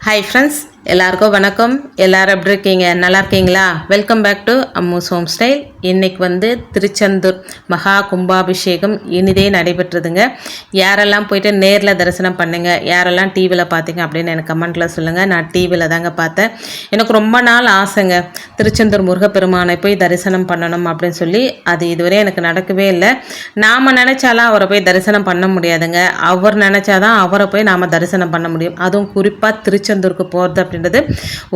Hi friends எல்லாருக்கும் வணக்கம். எல்லாரும் எப்படி இருக்கீங்க? நல்லா இருக்கீங்களா? Welcome back to Ammu's home style இன்றைக்கி வந்து திருச்செந்தூர் மகா கும்பாபிஷேகம் இனிதே நடைபெற்றதுங்க. யாரெல்லாம் போயிட்டு நேரில் தரிசனம் பண்ணுங்கள் யாரெல்லாம் டிவியில் பார்த்தீங்க அப்படின்னு எனக்கு கமெண்ட்டில் சொல்லுங்கள் நான் டிவியில் தாங்க பார்த்தேன். எனக்கு ரொம்ப நாள் ஆசைங்க. திருச்செந்தூர் முருகப்பெருமானை போய் தரிசனம் பண்ணணும் அப்படின்னு சொல்லி. அது இதுவரை எனக்கு நடக்கவே இல்லை. நாம் நினச்சாலாம் அவரை போய் தரிசனம் பண்ண முடியாதுங்க. அவர் நினச்சாதான் அவரை போய் நாம் தரிசனம் பண்ண முடியும். அதுவும் குறிப்பாக திருச்செந்தூருக்கு போகிறத அப்படின்றது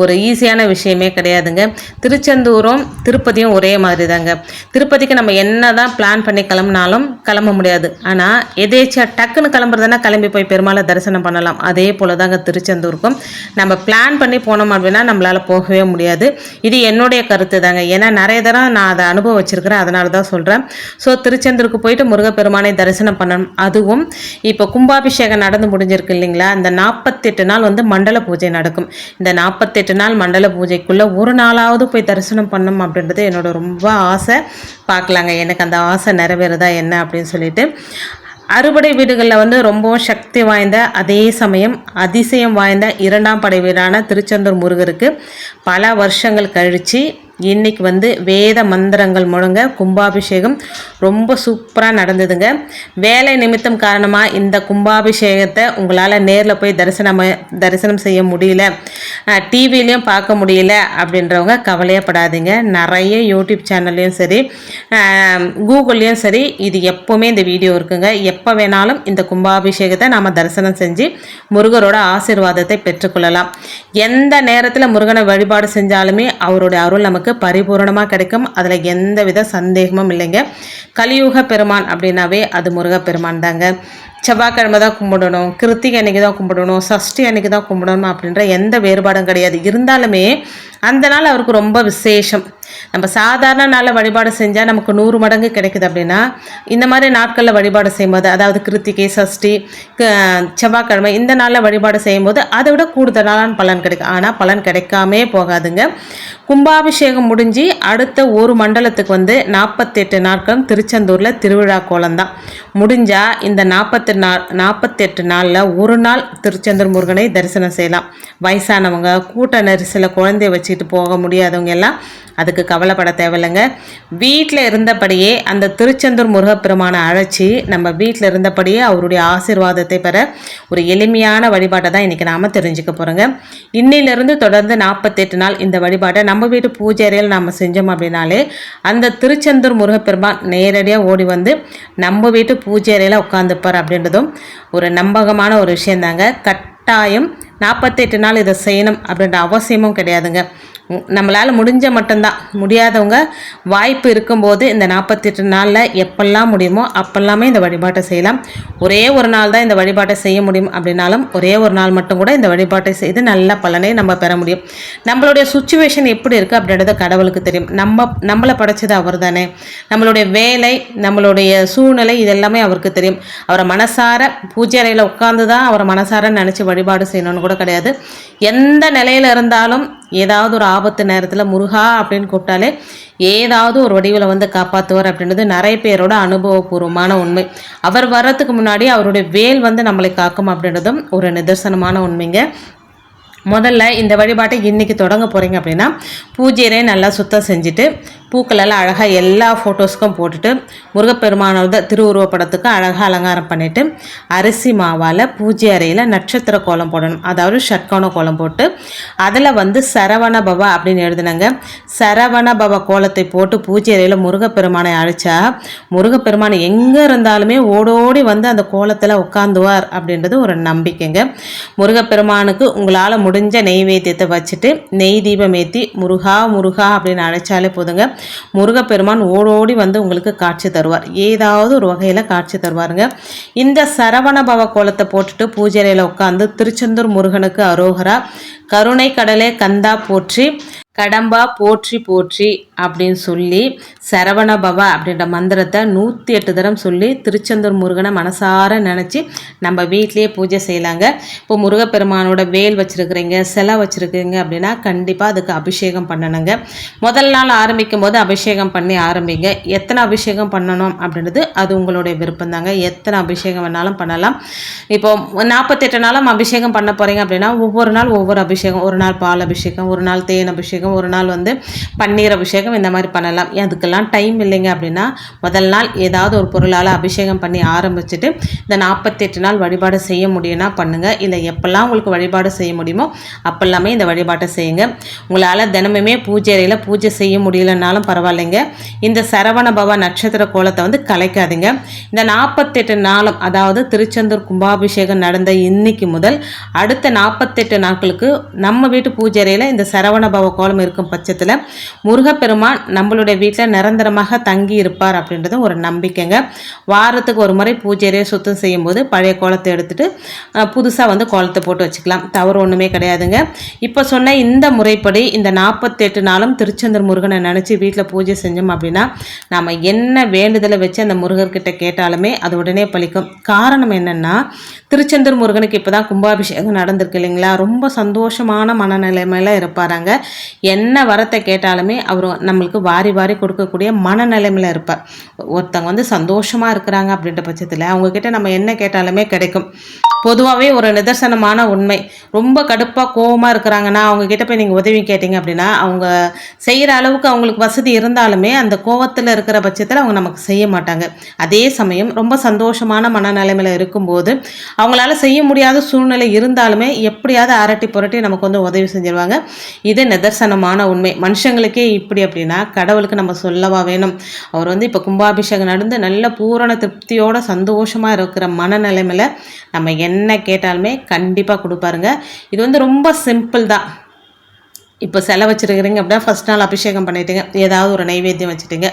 ஒரு ஈஸியான விஷயமே கிடையாதுங்க. திருச்செந்தூரும் திருப்பதியும் ஒரே மாதிரி தாங்க திருப்பதிக்கு நம்ம என்ன தான் பிளான் பண்ணி கிளம்புனாலும் கிளம்ப முடியாது. ஆனால் எதேச்சியாக டக்குன்னு கிளம்புறதுனா கிளம்பி போய் பெருமாளை தரிசனம் பண்ணலாம். அதே போல் தாங்க திருச்செந்தூருக்கும். நம்ம பிளான் பண்ணி போனோம் அப்படின்னா நம்மளால் போகவே முடியாது. இது என்னுடைய கருத்து தாங்க ஏன்னா நிறைய தரம் நான் அதை அனுபவம் வச்சிருக்கிறேன் அதனால தான் சொல்கிறேன் ஸோ திருச்செந்தூருக்கு போயிட்டு முருகப்பெருமானை தரிசனம் பண்ணணும். அதுவும் இப்போ கும்பாபிஷேகம் நடந்து முடிஞ்சிருக்கு இல்லைங்களா? இந்த நாற்பத்தெட்டு நாள் வந்து மண்டல பூஜை நடக்கும். இந்த நாற்பத்தெட்டு நாள் மண்டல பூஜைக்குள்ளே ஒரு நாளாவது போய் தரிசனம் பண்ணணும் அப்படின்றது என்னோட ரொம்ப ஆசை. பார்க்கலாங்க. எனக்கு அந்த ஆசை நிறைவேறுதா என்ன அப்படின்னு சொல்லிட்டு. அறுபடை வீடுகளில் வந்து ரொம்பவும் சக்தி வாய்ந்த அதே சமயம் அதிசயம் வாய்ந்த இரண்டாம் படை வீடான திருச்செந்தூர் முருகருக்கு பல வருஷங்கள் கழித்து இன்னைக்கு வந்து வேத மந்திரங்கள் முழங்க கும்பாபிஷேகம் ரொம்ப சூப்பராக நடந்ததுங்க. வேலை நிமித்தம் காரணமாக இந்த கும்பாபிஷேகத்தை உங்களால் நேரில் போய் தரிசனம் தரிசனம் செய்ய முடியல. டிவிலையும் பார்க்க முடியல அப்படின்றவங்க கவலையப்படாதீங்க. நிறைய யூடியூப் சேனல்லையும் சரி கூகுள்லேயும் சரி இது எப்போவுமே இந்த வீடியோ இருக்குங்க. எப்போ வேணாலும் இந்த கும்பாபிஷேகத்தை நாம் தரிசனம் செஞ்சு முருகரோட ஆசீர்வாதத்தை பெற்றுக்கொள்ளலாம். எந்த நேரத்தில் முருகனை வழிபாடு செஞ்சாலுமே அவருடைய அருள் நமக்கு பரிபூரணமாக கிடைக்கும். அதில் எந்த வித சந்தேகமும் இல்லைங்க. கலியுக பெருமான் அப்படின்னாவே அது முருகப்பெருமான் தாங்க. செவ்வாய்க்கிழமை தான் கும்பிடணும் கிருத்திகை அன்னைக்கு தான் கும்பிடணும் சஷ்டி அன்னைக்கு தான் கும்பிடணும் அப்படின்ற எந்த வேறுபாடும் கிடையாது. இருந்தாலுமே அந்த நாள் அவருக்கு ரொம்ப விசேஷம். நம்ம சாதாரண நாளில் வழிபாடு செஞ்சால் நமக்கு நூறு மடங்கு கிடைக்குது அப்படின்னா இந்த மாதிரி நாட்களில் வழிபாடு செய்யும்போது அதாவது கிருத்திகை சஷ்டி செவ்வாய்க்கிழமை இந்த நாளில் வழிபாடு செய்யும்போது அதை விட கூடுதலான பலன் கிடைக்கும். ஆனால் பலன் கிடைக்காமே போகாதுங்க. கும்பாபிஷேகம் முடிஞ்சு அடுத்த ஒரு மண்டலத்துக்கு வந்து நாற்பத்தெட்டு நாட்கள் திருச்செந்தூரில் திருவிழா கோலம் தான் முடிஞ்சால் இந்த நாற்பத்தெட்டு நாற்பத்தி நாள் நாற்பத்தெட்டு நாளில் ஒரு நாள் திருச்செந்தூர் முருகனை தரிசனம் செய்யலாம். வயசானவங்க கூட்ட நெரிசலில் குழந்தைய வச்சுட்டு போக முடியாதவங்க எல்லாம் அதுக்கு கவலைப்பட தேவையில்லைங்க. வீட்டில் இருந்தபடியே அந்த திருச்செந்தூர் முருகப்பெருமானை அழைச்சி நம்ம வீட்டில் இருந்தபடியே அவருடைய ஆசிர்வாதத்தை பெற ஒரு எளிமையான வழிபாட்டை தான் இன்றைக்கி நாம் தெரிஞ்சுக்க போகிறோங்க இன்னிலிருந்து தொடர்ந்து நாற்பத்தெட்டு நாள் இந்த வழிபாட்டை நம்ம வீட்டு பூஜை அறையில் நாம் செஞ்சோம் அப்படின்னாலே அந்த திருச்செந்தூர் முருகப்பெருமான் நேரடியாக ஓடி வந்து நம்ம வீட்டு பூஜை அறையில் உட்காந்துப்பார் அப்படின்றதும் ஒரு நம்பகமான ஒரு விஷயந்தாங்க கட்டாயம் நாற்பத்தெட்டு நாள் இதை செய்யணும் அப்படின்ற அவசியமும் கிடையாதுங்க. நம்மளால் முடிஞ்ச மட்டும்தான். முடியாதவங்க வாய்ப்பு இருக்கும்போது இந்த நாற்பத்தெட்டு நாளில் எப்பெல்லாம் முடியுமோ அப்பெல்லாமே இந்த வழிபாட்டை செய்யலாம். ஒரே ஒரு நாள் தான் இந்த வழிபாட்டை செய்ய முடியும் அப்படின்னாலும் ஒரே ஒரு நாள் மட்டும் கூட இந்த வழிபாட்டை செய்து நல்ல பலனை நம்ம பெற முடியும். நம்மளுடைய சுச்சுவேஷன் எப்படி இருக்குது அப்படின்றது கடவுளுக்கு தெரியும். நம்ம நம்மளை படைச்சது அவர் தானே நம்மளுடைய வேலை நம்மளுடைய சூழ்நிலை இதெல்லாமே அவருக்கு தெரியும். அவரை மனசார பூஜை அறையில் உட்காந்து தான் அவரை மனசார நினச்சி வழிபாடு செய்யணும்னு கூட கிடையாது. எந்த நிலையில் இருந்தாலும் ஏதாவது ஒரு ஆபத்து நேரத்தில் முருகா அப்படின்னு கூப்பிட்டாலே ஏதாவது ஒரு வடிவில் வந்து காப்பாற்றுவார் அப்படின்றது நிறைய பேரோட அனுபவபூர்வமான உண்மை. அவர் வர்றதுக்கு முன்னாடி அவருடைய வேல் வந்து நம்மளை காக்கும் அப்படின்றதும் ஒரு நிதர்சனமான உண்மைங்க. முதல்ல இந்த வழிபாட்டை இன்றைக்கி தொடங்க போகிறீங்க அப்படின்னா பூஜையிலே நல்லா சுத்தம் செஞ்சுட்டு பூக்களெல்லாம் அழகாக எல்லா ஃபோட்டோஸ்க்கும் போட்டுட்டு முருகப்பெருமானோட திருவுருவப்படத்துக்கு அழகாக அலங்காரம் பண்ணிவிட்டு அரிசி மாவால் பூஜை அறையில் நட்சத்திர கோலம் போடணும். அதாவது ஷட்கோண கோலம் போட்டு அதில் வந்து சரவண பவ அப்படின்னு எழுதுனாங்க. சரவண பவ கோலத்தை போட்டு பூஜை அறையில் முருகப்பெருமானை அழைச்சா முருகப்பெருமான் எங்கே இருந்தாலுமே ஓடோடி வந்து அந்த கோலத்தில் உட்காந்துவார் அப்படின்றது ஒரு நம்பிக்கைங்க. முருகப்பெருமானுக்கு உங்களால் முடிஞ்ச நெய்வேத்தியத்தை வச்சுட்டு நெய் தீபம் ஏற்றி முருகா முருகா அப்படின்னு அழைச்சாலே போதுங்க. முருகப்பெருமான் ஓடோடி வந்து உங்களுக்கு காட்சி தருவார். ஏதாவது ஒரு வகையில் காட்சி தருவாருங்க. இந்த சரவண பவ கோலத்தை போட்டுட்டு பூஜையில் உட்காந்து திருச்செந்தூர் முருகனுக்கு அரோகரா கருணை கடலே கந்தா போற்றி கடம்பா போற்றி போற்றி அப்படின்னு சொல்லி சரவண பவா அப்படின்ற மந்திரத்தை நூற்றி எட்டு தரம் சொல்லி திருச்செந்தூர் முருகனை மனசார நினச்சி நம்ம வீட்லேயே பூஜை செய்யலாங்க. இப்போ முருகப்பெருமானோட வேல் வச்சுருக்குறீங்க சிலை வச்சுருக்கீங்க அப்படின்னா கண்டிப்பாக அதுக்கு அபிஷேகம் பண்ணணுங்க. முதல் நாள் ஆரம்பிக்கும் போது அபிஷேகம் பண்ணி ஆரம்பிங்க. எத்தனை அபிஷேகம் பண்ணணும் அப்படின்றது அது உங்களுடைய விருப்பம் தாங்க. எத்தனை அபிஷேகம் வேணாலும் பண்ணலாம். இப்போ நாற்பத்தெட்டு நாளும் அபிஷேகம் பண்ண போகிறீங்க அப்படின்னா ஒவ்வொரு நாள் ஒவ்வொரு அபிஷேகம் ஒரு நாள் பால் அபிஷேகம் ஒரு நாள் தேன் அபிஷேகம் ஒரு நாள் வந்து பன்னீர் அபிஷேகம் இந்த மாதிரி பண்ணலாம். அதுக்கெல்லாம் டைம் இல்லைங்க அப்படின்னா முதல் நாள் ஏதாவது ஒரு பொருளால் அபிஷேகம் பண்ணி ஆரம்பிச்சுட்டு இந்த நாற்பத்தெட்டு நாள் வழிபாடு செய்ய முடியும்னா பண்ணுங்கள் இல்லை எப்போல்லாம் உங்களுக்கு வழிபாடு செய்ய முடியுமோ அப்போல்லாமே இந்த வழிபாட்டை செய்யுங்க. உங்களால் தினமுமே பூஜை அறையில் பூஜை செய்ய முடியலனாலும் பரவாயில்லைங்க. இந்த சரவண பவ நட்சத்திர கோலத்தை வந்து கலைக்காதீங்க. இந்த நாற்பத்தெட்டு நாளும் அதாவது திருச்செந்தூர் கும்பாபிஷேகம் நடந்த இன்னைக்கு முதல் அடுத்த நாற்பத்தெட்டு நாட்களுக்கு நம்ம வீட்டு பூஜை அறையில் இந்த சரவண பவ கோலம் இருக்கும் பட்சத்தில் முருகப்பெருமான் நம்மளுடைய வீட்டில் நிரந்தரமாக தங்கி இருப்பார் அப்படின்றது ஒரு நம்பிக்கைங்க. வாரத்துக்கு ஒரு முறை பூஜை அறையை சுத்தம் செய்யும்போது பழைய கோலத்தை எடுத்துகிட்டு புதுசாக வந்து கோலத்தை போட்டு வச்சுக்கலாம். தவறு ஒன்றுமே கிடையாதுங்க. இப்போ சொன்ன இந்த முறைப்படி இந்த நாற்பத்தெட்டு நாளும் திருச்செந்தூர் முருகனை நினச்சி வீட்டில் பூஜை செஞ்சோம் அப்படின்னா நாம் என்ன வேண்டுதலை வச்சு அந்த முருகர்கிட்ட கேட்டாலுமே அது உடனே பழிக்கும் காரணம் என்னென்னா திருச்செந்தூர் முருகனுக்கு இப்போ தான் கும்பாபிஷேகம் நடந்திருக்கு இல்லைங்களா? ரொம்ப சந்தோஷம் சந்தோஷமான மனநிலைமையில் இருப்பாராங்க. என்ன வரத்தை கேட்டாலுமே அவர் நம்மளுக்கு வாரி வாரி கொடுக்கக்கூடிய மனநிலைமையில் இருப்பார். ஒருத்தவங்க வந்து சந்தோஷமாக இருக்கிறாங்க அப்படின்ற பட்சத்தில் அவங்கக்கிட்ட நம்ம என்ன கேட்டாலுமே கிடைக்கும். பொதுவாகவே ஒரு நிதர்சனமான உண்மை. ரொம்ப கடுப்பாக கோபமாக இருக்கிறாங்கன்னா அவங்க கிட்ட போய் நீங்கள் உதவி கேட்டிங்க அப்படின்னா அவங்க செய்கிற அளவுக்கு அவங்களுக்கு வசதி இருந்தாலுமே அந்த கோவத்தில் இருக்கிற பட்சத்தில் அவங்க நமக்கு செய்ய மாட்டாங்க. அதே சமயம் ரொம்ப சந்தோஷமான மனநிலைமையில் இருக்கும்போது அவங்களால செய்ய முடியாத சூழ்நிலை இருந்தாலுமே எப்படியாவது அரட்டி புரட்டி நமக்கு வந்து உதவி செஞ்சிருவாங்க. இது நிதர்சனமான உண்மை. மனுஷங்களுக்கே இப்படி அப்படின்னா கடவுளுக்கு நம்ம சொல்லவா வேணும். அவர் வந்து இப்போ கும்பாபிஷேகம் நடந்து நல்ல பூரண திருப்தியோட சந்தோஷமாக இருக்கிற மனநிலைமையில் நம்ம என்ன கேட்டாலுமே கண்டிப்பாக கொடுப்பாருங்க. இது வந்து ரொம்ப சிம்பிள் தான். இப்போ செலை வச்சுருக்கிறீங்க அப்படின்னா ஃபஸ்ட் நாள் அபிஷேகம் பண்ணிட்டீங்க. ஏதாவது ஒரு நைவேத்தியம் வச்சுட்டீங்க.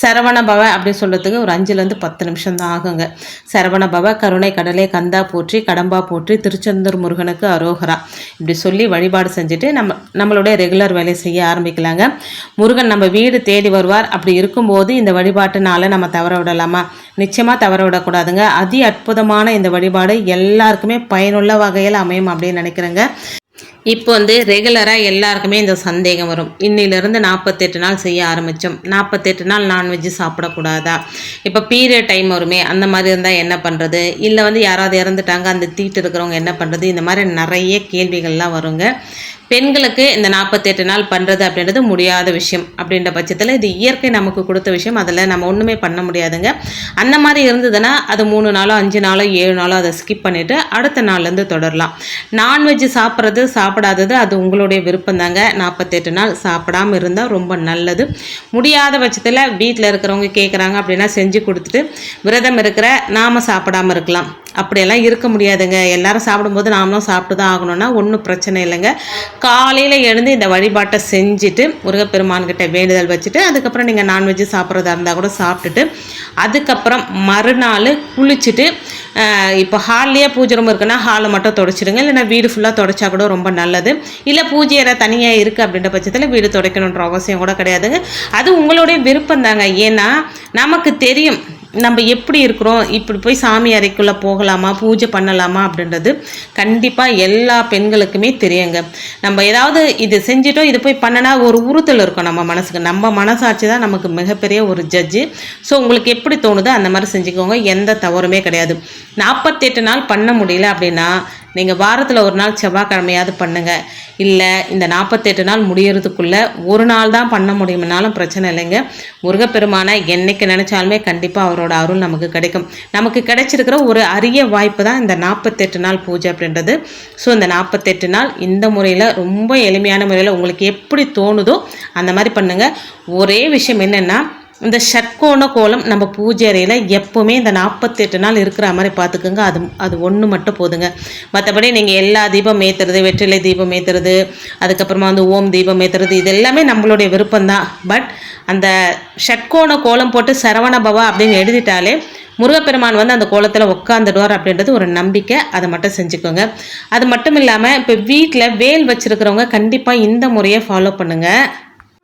சரவண பவ அப்படின்னு சொல்கிறதுக்கு ஒரு அஞ்சுலேருந்து பத்து நிமிஷம் தான் ஆகுங்க. சரவண பவ கருணை கடலே கந்தா போற்றி கடம்பா போற்றி திருச்செந்தூர் முருகனுக்கு அரோகரா. இப்படி சொல்லி வழிபாடு செஞ்சுட்டு நம்ம நம்மளுடைய ரெகுலர் வேலையை செய்ய ஆரம்பிக்கலாங்க. முருகன் நம்ம வீடு தேடி வருவார். அப்படி இருக்கும்போது இந்த வழிபாட்டுனால நம்ம தவற விடலாமா? நிச்சயமாக தவற விடக்கூடாதுங்க. அதி அற்புதமான இந்த வழிபாடு எல்லாருக்குமே பயனுள்ள வகையில் அமையும் அப்படின்னு நினைக்கிறேங்க. இப்போ வந்து ரெகுலராக எல்லாருக்குமே இந்த சந்தேகம் வரும். இன்னிலிருந்து நாற்பத்தெட்டு நாள் செய்ய ஆரம்பித்தோம் நாற்பத்தெட்டு நாள் நான்வெஜ்ஜு சாப்பிடக்கூடாதா? இப்போ பீரியட் டைம் வருமே அந்த மாதிரி இருந்தால் என்ன பண்ணுறது இல்லை வந்து யாராவது இறந்துட்டாங்க அந்த தீட்டு இருக்கிறவங்க என்ன பண்ணுறது இந்த மாதிரி நிறைய கேள்விகள்லாம் வருங்க. பெண்களுக்கு இந்த நாற்பத்தெட்டு நாள் பண்ணுறது அப்படின்றது முடியாத விஷயம் அப்படின்ற பட்சத்தில் இது இயற்கை நமக்கு கொடுத்த விஷயம். அதில் நம்ம ஒன்றுமே பண்ண முடியாதுங்க. அந்த மாதிரி இருந்ததுன்னா அது மூணு நாளோ அஞ்சு நாளோ ஏழு நாளோ அதை ஸ்கிப் பண்ணிவிட்டு அடுத்த நாள்லேருந்து தொடரலாம். நான்வெஜ் சாப்பிட்றது சாப்பிடாதது அது உங்களுடைய விருப்பம் தாங்க. நாற்பத்தெட்டு நாள் சாப்பிடாமல் இருந்தால் ரொம்ப நல்லது. முடியாத பட்சத்தில் வீட்டில் இருக்கிறவங்க கேட்குறாங்க அப்படின்னா செஞ்சு கொடுத்துட்டு விரதம் இருக்கிற நாம் சாப்பிடாமல் இருக்கலாம். அப்படியெல்லாம் இருக்க முடியாதுங்க. எல்லாரும் சாப்பிடும்போது நாமளும் சாப்பிட்டு தான் ஆகணும்னா ஒன்றும் பிரச்சனை இல்லைங்க. காலையில் எழுந்து இந்த வழிபாட்டை செஞ்சுட்டு முருகப்பெருமான்கிட்ட வேண்டுதல் வச்சுட்டு அதுக்கப்புறம் நீங்கள் நான்வெஜ்ஜு சாப்பிட்றதா இருந்தால் கூட சாப்பிட்டுட்டு அதுக்கப்புறம் மறுநாள் குளிச்சுட்டு இப்போ ஹால்லேயே பூஜை ரூம் இருக்குன்னா ஹாலை மட்டும் தொடச்சிடுங்க. இல்லைன்னா வீடு ஃபுல்லாக தொடச்சா கூட ரொம்ப நல்லது. இல்லை பூஜை அறை தனியாக இருக்குது அப்படின்ற பட்சத்தில் வீடு துடைக்கணுன்ற அவசியம் கூட கிடையாதுங்க. அது உங்களுடைய விருப்பம் தாங்க ஏன்னா நமக்கு தெரியும் நம்ம எப்படி இருக்கிறோம்? இப்படி போய் சாமி அறைக்குள்ளே போகலாமா? பூஜை பண்ணலாமா? அப்படின்றது கண்டிப்பாக எல்லா பெண்களுக்குமே தெரியுங்க. நம்ம ஏதாவது இது செஞ்சிட்டோம் இது போய் பண்ணனா ஒரு உறுத்தல் இருக்கும் நம்ம மனசுக்கு. நம்ம மனசாட்சி தான் நமக்கு மிகப்பெரிய ஒரு ஜட்ஜு ஸோ உங்களுக்கு எப்படி தோணுதோ அந்த மாதிரி செஞ்சுக்கோங்க. எந்த தவறுமே கிடையாது. நாற்பத்தெட்டு நாள் பண்ண முடியல அப்படின்னா நீங்கள் வாரத்தில் ஒரு நாள் செவ்வாய்க்கிழமையாவது பண்ணுங்கள் இல்லை இந்த நாற்பத்தெட்டு நாள் முடியறதுக்குள்ளே ஒரு நாள் தான் பண்ண முடியும்னாலும் பிரச்சனை இல்லைங்க. முருகப்பெருமானை என்றைக்கு நினச்சாலுமே கண்டிப்பாக அவரோட அருள் நமக்கு கிடைக்கும். நமக்கு கிடைச்சிருக்கிற ஒரு அரிய வாய்ப்பு தான் இந்த நாற்பத்தெட்டு நாள் பூஜை அப்படின்றது. ஸோ இந்த நாற்பத்தெட்டு நாள் இந்த முறையில் ரொம்ப எளிமையான முறையில் உங்களுக்கு எப்படி தோணுதோ அந்த மாதிரி பண்ணுங்கள் ஒரே விஷயம் என்னென்னா இந்த ஷட்கோண கோலம் நம்ம பூஜை அறையில் எப்போவுமே இந்த நாற்பத்தெட்டு நாள் இருக்கிற மாதிரி பார்த்துக்குங்க. அது அது ஒன்று மட்டும் போதுங்க. மற்றபடி நீங்கள் எல்லா தீபம் ஏற்றுறது வெற்றிலை தீபம் ஏற்றுறது அதுக்கப்புறமா வந்து ஓம் தீபம் ஏற்றுறது இது எல்லாமே நம்மளுடைய விருப்பம்தான். பட் அந்த ஷட்கோண கோலம் போட்டு சரவண பவா அப்படின்னு எழுதிட்டாலே முருகப்பெருமான் வந்து அந்த கோலத்தில் உட்காந்துடுவார் அப்படின்றது ஒரு நம்பிக்கை. அதை மட்டும் செஞ்சுக்கோங்க. அது மட்டும் இல்லாமல் இப்போ வீட்டில் வேல் வச்சுருக்கிறவங்க கண்டிப்பாக இந்த முறையை ஃபாலோ பண்ணுங்கள்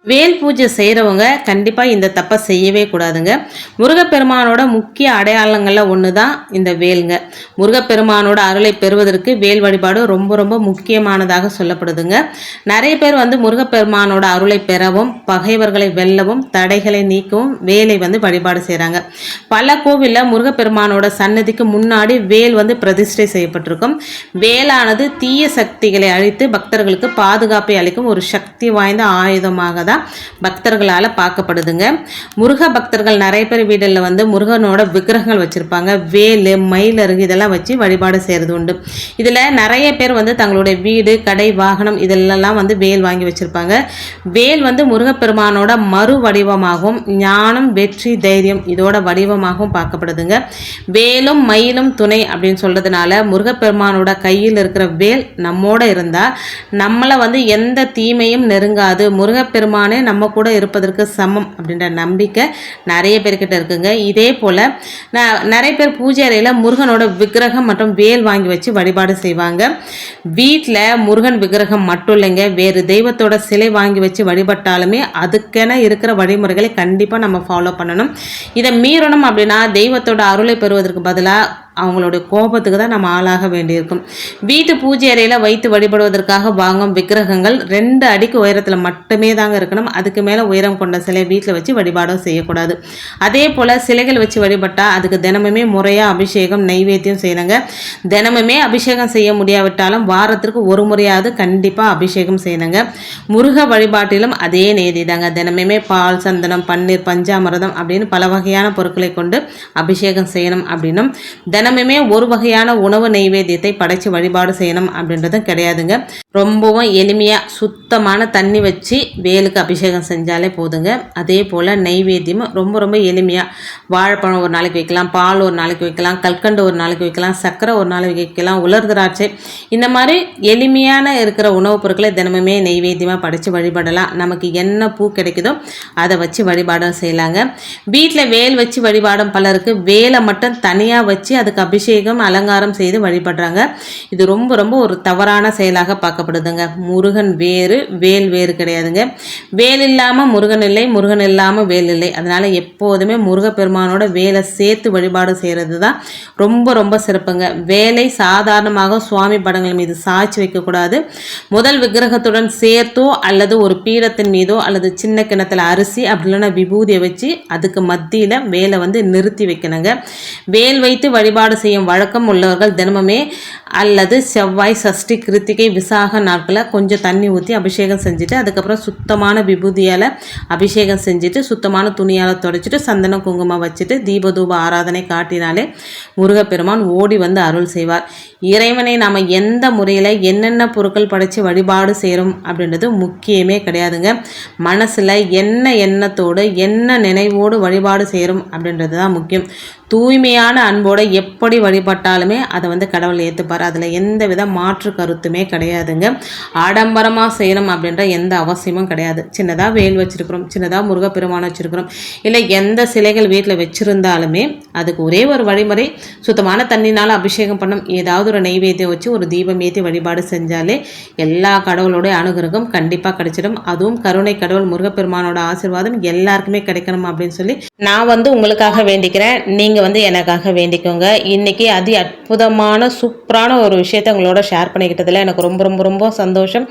வேல் பூஜை செய்கிறவங்க கண்டிப்பாக இந்த தப்பை செய்யவே கூடாதுங்க. முருகப்பெருமானோட முக்கிய அடையாளங்களில் ஒன்று தான் இந்த வேலுங்க. முருகப்பெருமானோட அருளை பெறுவதற்கு வேல் வழிபாடு ரொம்ப ரொம்ப முக்கியமானதாக சொல்லப்படுதுங்க. நிறைய பேர் வந்து முருகப்பெருமானோட அருளை பெறவும் பகைவர்களை வெல்லவும் தடைகளை நீக்கவும் வேலை வந்து வழிபாடு செய்கிறாங்க பல கோவிலில் முருகப்பெருமானோட சன்னதிக்கு முன்னாடி வேல் வந்து பிரதிஷ்டை செய்யப்பட்டிருக்கும். வேலானது தீய சக்திகளை அழித்து பக்தர்களுக்கு பாதுகாப்பை அளிக்கும் ஒரு சக்தி வாய்ந்த ஆயுதமாக தான் பக்தர்களால் பார்க்கப்படுதுங்க. முருக பக்தர்கள் நிறைய பேர் வீடுகளில் வந்து முருகனோட விக்கிரகங்கள் வச்சுருப்பாங்க. வேலு மயிலருகு இதெல்லாம் வச்சு வழிபாடு செய்கிறது உண்டு. இதில் நிறைய பேர் வந்து தங்களுடைய வீடு கடை வாகனம் இதெல்லாம் வந்து வேல் வாங்கி வச்சுருப்பாங்க. வேல் வந்து முருகப்பெருமானோட மறு வடிவமாகவும் ஞானம் வெற்றி தைரியம் இதோட வடிவமாகவும் பார்க்கப்படுதுங்க. வேலும் மயிலும் துணை அப்படின்னு சொல்கிறதுனால முருகப்பெருமானோட கையில் இருக்கிற வேல் நம்மோட இருந்தால் நம்மளை வந்து எந்த தீமையும் நெருங்காது. முருகப்பெருமான் பகவானே நம்ம கூட இருப்பதற்கு சமம் அப்படின்ற நம்பிக்கை நிறைய பேர்கிட்ட இருக்குங்க. இதே போல் நிறைய பேர் பூஜை அறையில் முருகனோட விக்கிரகம் மற்றும் வேல் வாங்கி வச்சு வழிபாடு செய்வாங்க. வீட்டில் முருகன் விக்கிரகம் மட்டும் இல்லைங்க வேறு தெய்வத்தோட சிலை வாங்கி வச்சு வழிபட்டாலுமே அதுக்கென இருக்கிற வழிமுறைகளை கண்டிப்பாக நம்ம ஃபாலோ பண்ணணும். இதை மீறணும் அப்படின்னா தெய்வத்தோட அருளை பெறுவதற்கு பதிலாக அவங்களுடைய கோபத்துக்கு தான் நம்ம ஆளாக வேண்டியிருக்கும். வீட்டு பூஜை அறையில் வைத்து வழிபடுவதற்காக வாங்கும் விக்கிரகங்கள் ரெண்டு அடிக்கு உயரத்தில் மட்டுமே தாங்க இருக்கணும். அதுக்கு மேலே உயரம் கொண்ட சிலை வீட்டில் வச்சு வழிபாடும் செய்யக்கூடாது. அதே போல் சிலைகள் வச்சு வழிபட்டால் அதுக்கு தினமுமே முறையாக அபிஷேகம் நைவேத்தியம் செய்யணுங்க. தினமுமே அபிஷேகம் செய்ய முடியாவிட்டாலும் வாரத்திற்கு ஒரு முறையாவது கண்டிப்பாக அபிஷேகம் செய்யணுங்க. முருக வழிபாட்டிலும் அதே நேதி தாங்க. தினமுமே பால் சந்தனம் பன்னீர் பஞ்சாமிரதம் அப்படின்னு பல வகையான பொருட்களை கொண்டு அபிஷேகம் செய்யணும் அப்படின்னும். தினமுமே ஒரு வகையான உணவு நைவேத்தியத்தை படைச்சு வழிபாடு செய்யணும் அப்படின்றதும் கிடையாதுங்க. ரொம்பவும் எளிமையாக சுத்தமான தண்ணி வச்சு வேலுக்கு அபிஷேகம் செஞ்சாலே போதுங்க. அதே போல் நைவேத்தியமும் ரொம்ப ரொம்ப எளிமையாக வாழைப்பழம் ஒரு நாளைக்கு வைக்கலாம் பால் ஒரு நாளைக்கு வைக்கலாம் கல்கண்டு ஒரு நாளைக்கு வைக்கலாம் சர்க்கரை ஒரு நாளைக்கு வைக்கலாம் உலர் திராட்சை. இந்த மாதிரி எளிமையான இருக்கிற உணவுப் பொருட்களை தினமுமே நெய்வேத்தியமாக படைச்சு வழிபடலாம். நமக்கு என்ன பூ கிடைக்குதோ அதை வச்சு வழிபாடும் செய்யலாங்க. வீட்டில் வேல் வச்சு வழிபாடும் பலருக்கு வேலை மட்டும் தனியாக வச்சு அதுக்கு அபிஷேகம் அலங்காரம் செய்து வழிபடுறாங்க. இது ரொம்ப ரொம்ப ஒரு தவறான செயலாக பார்க்கப்படுதுங்க. முருகன் வேறு வேல் வேறு கிடையாதுங்க. வேல் இல்லாமல் முருகன் இல்லை முருகன் இல்லாமல் வேல் இல்லை. அதனால் எப்போதுமே முருகப்பெருமானோட வேலை சேர்த்து வழிபாடு செய்கிறது தான் ரொம்ப ரொம்ப சிறப்புங்க. வேலை சாதாரணமாக சுவாமி படங்கள் மீது சாய்ச்சி வைக்கக்கூடாது. முதல் விக்கிரகத்துடன் சேர்த்தோ அல்லது ஒரு பீடத்தின் மீதோ அல்லது சின்ன கிணத்துல அரிசி அப்படி இல்லைன்னா விபூதியை வச்சு அதுக்கு மத்தியில் வேலை வந்து நிறுத்தி வைக்கணுங்க. வேல் வைத்து வழிபாடு வழிபாடு செய்யும் வழக்கம் உள்ளவர்கள் தினமுமே அல்லது செவ்வாய் சஷ்டி கிருத்திகை விசாக நாட்களில் கொஞ்சம் தண்ணி ஊற்றி அபிஷேகம் செஞ்சுட்டு அதுக்கப்புறம் சுத்தமான விபூதியால் அபிஷேகம் செஞ்சுட்டு சுத்தமான துணியால் தொடச்சிட்டு சந்தன குங்குமம் வச்சுட்டு தீபதூப ஆராதனை காட்டினாலே முருகப்பெருமான் ஓடி வந்து அருள் செய்வார். இறைவனை நாம் எந்த முறையில் என்னென்ன பொருட்கள் படைத்து வழிபாடு செய்கிறோம் அப்படின்றது முக்கியமே கிடையாதுங்க. மனசில் என்ன எண்ணத்தோடு என்ன நினைவோடு வழிபாடு செய்கிறோம் அப்படின்றது தான் முக்கியம். தூய்மையான அன்போடு எப்படி வழிபட்டாலுமே அதை வந்து கடவுள் ஏற்றுப்பார் அதில் எந்த வித மாற்று கருத்துமே கிடையாதுங்க. ஆடம்பரமாக செய்யணும் அப்படின்ற எந்த அவசியமும் கிடையாது. சின்னதாக வேல் வச்சுருக்கிறோம் சின்னதாக முருகப்பெருமான் வச்சுருக்கிறோம். இல்லை எந்த சிலைகள் வீட்டில் வச்சுருந்தாலுமே அதுக்கு ஒரே ஒரு வழிமுறை சுத்தமான தண்ணினால் அபிஷேகம் பண்ணும். ஏதாவது ஒரு நெய்வேத்தியம் வச்சு ஒரு தீபம் ஏற்றி வழிபாடு செஞ்சாலே எல்லா கடவுளோடைய அனுகிரகம் கண்டிப்பாக கிடைச்சிடும். அதுவும் கருணை கடவுள் முருகப்பெருமானோட ஆசிர்வாதம் எல்லாருக்குமே கிடைக்கணும் அப்படின்னு சொல்லி நான் வந்து உங்களுக்காக வேண்டிக்கிறேன். நீங்கள் வந்து எனக்காக வேண்டிக்கோங்க. இன்றைக்கி அதி அற்புதமான சூப்பரான ஒரு விஷயத்தை உங்களோட ஷேர் பண்ணிக்கிட்டதில் எனக்கு ரொம்ப ரொம்ப ரொம்ப சந்தோஷம்.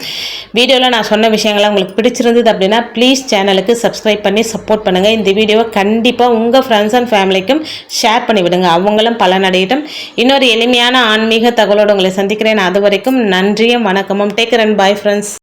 வீடியோவில் நான் சொன்ன விஷயங்கள்லாம் உங்களுக்கு பிடிச்சிருந்தது அப்படின்னா ப்ளீஸ் சேனலுக்கு சப்ஸ்கிரைப் பண்ணி சப்போர்ட் பண்ணுங்கள் இந்த வீடியோவை கண்டிப்பாக உங்கள் ஃப்ரெண்ட்ஸ் அண்ட் ஃபேமிலிக்கும் ஷேர் பண்ணி விடுங்க. அவங்களும் பலனடையட்டும். இன்னொரு எளிமையான ஆன்மீக தகவலோடு உங்களை சந்திக்கிறேன். அது வரைக்கும் நன்றியும் வணக்கமும். Take run bye friends